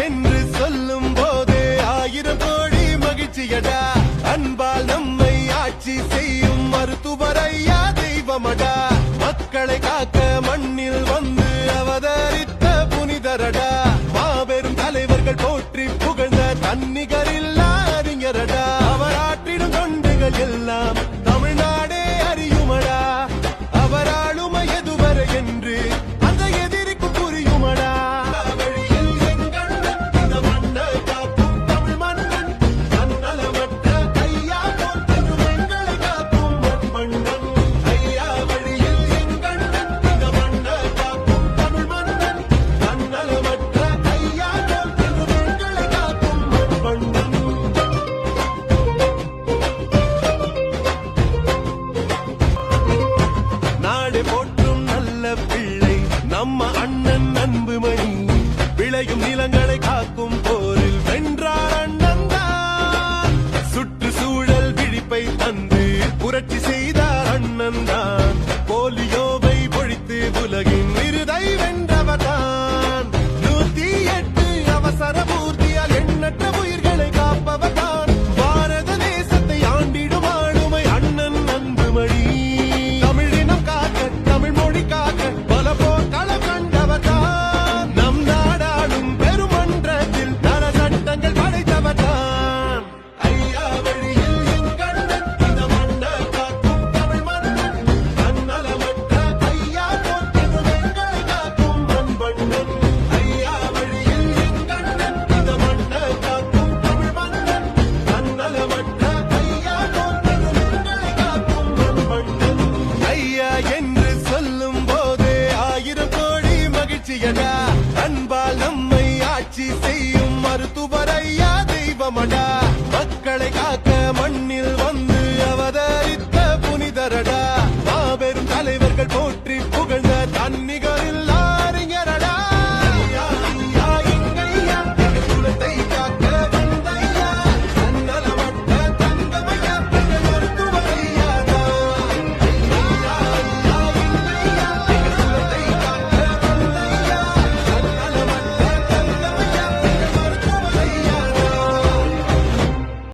என்று சொல்லும் போது ஆயிரம் கோடி மகிழ்ச்சியடா அன்பால் நம்மை ஆட்சி செய்யும் மருத்துவரையா தெய்வமடா மக்களை காக்க மண்ணில் வந்து போட்டு மருத்துவரையா தெய்வமணி